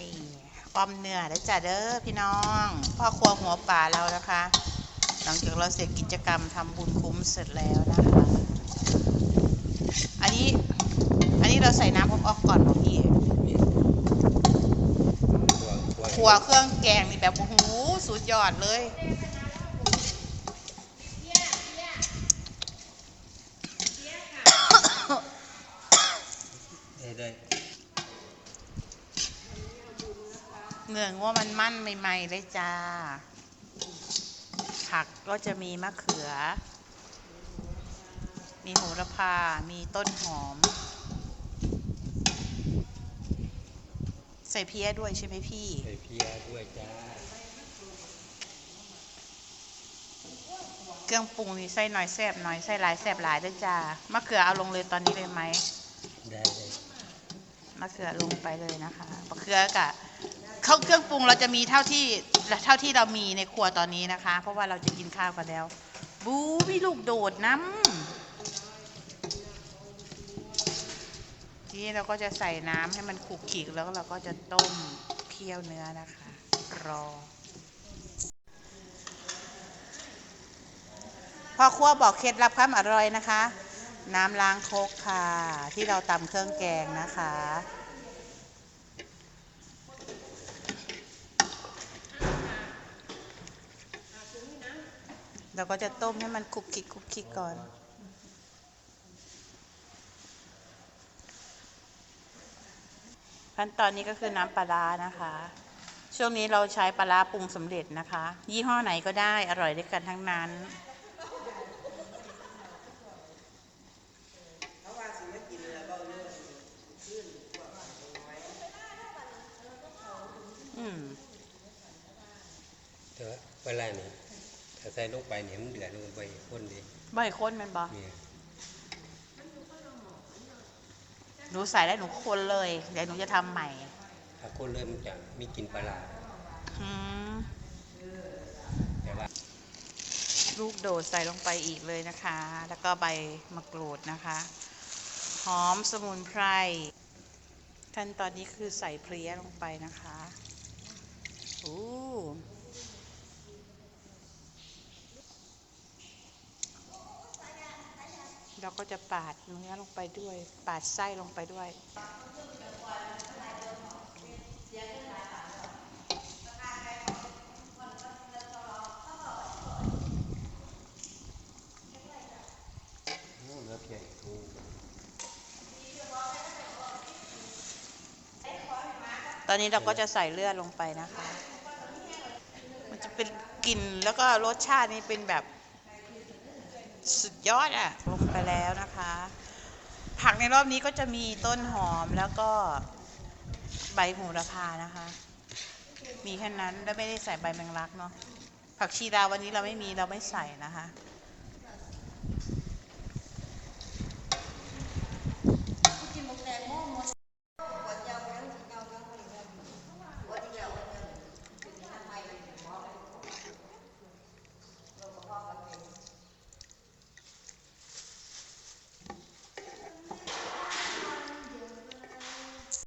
นี่อ้อมเนื้อแล้จ้ะเด้อพี่น้องพ่อครัวหัวป่าเรานะคะ หลังจากเราเสร็จกิจกรรมทำบุญคุ้มเสร็จแล้วนะคะ อันนี้ อันนี้เราใส่น้ำอบออกก่อนบอกพี่นี่ตัวตัวครัวเครื่องแกงนี่แบบโอ้โหสุดยอดเลยได้ได้ เนื้องัวมันมั่นใหม่ๆเลยจ้า ผักก็จะมีมะเขือ มีโหระพา มีต้นหอม ใส่เพี้ยด้วยใช่ไหมพี่ ใส่เพียด้วยจ้า เครื่องปรุงนี่ใส่หน่อยแซ่บหน่อยใส่หลายแซ่บหลายด้วยจ้ามะเขือเอาลงเลยตอนนี้เลยไหม ได้เลยมะเขือลงไปเลยนะคะมะเขือกับเขาเครื่องปรุงเราจะมีเท่าที่เท่าที่เรามีในครัวตอนนี้นะคะ เพราะว่าเราจะกินข้าวกันแล้ว บูมีลูกโดดน้ำทีนี้เราก็จะใส่น้ำให้มันขลุกขลิกแล้วเราก็จะต้มเคี่ยวเนื้อนะคะ รอพ่อครัวบอกเคล็ดลับความอร่อยนะคะ น้ำล้างครกค่ะ ที่เราตำเครื่องแกงนะคะ เราก็จะต้มให้มันคลุกคลิกคลุกคลิกก่อน ขั้นตอนนี้ก็คือน้ำปลาร้านะคะ ช่วงนี้เราใช้ปลาร้าปรุงสำเร็จนะคะ ยี่ห้อไหนก็ได้อร่อยด้วยกันทั้งนั้นอืมแต่ว่าเวลานี่ ถ้าใส่ลงไปเนี่ยมันเดือดลงไปคนดีใบข้นแมันบอนี่หนูใส่แล้วหนูคนเลยเดี๋ยวหนูจะทำใหม่ถ้าคนเริ่มนจะมีกลินปลาร้าอืมแต่ว่าลูกโดดใส่ลงไปอีกเลยนะคะ แล้วก็ใบมะกรูดนะคะ หอมสมุนไพรขั้นตอนนี้คือใส่เพลียลงไปนะคะ อู้ เราก็จะปาดเนื้อลงไปด้วย ปาดไส้ลงไปด้วยตอนนี้เราก็จะใส่เลือดลงไปนะคะ มันจะเป็นกลิ่นแล้วก็รสชาตินี่เป็นแบบ สุดยอดอะลงไปแล้วนะคะ ผักในรอบนี้ก็จะมีต้นหอมแล้วก็ใบโหระพานะคะ มีแค่นั้นแล้วไม่ได้ใส่ใบแมงลักเนาะผักชีดาววันนี้เราไม่มีเราไม่ใส่นะคะ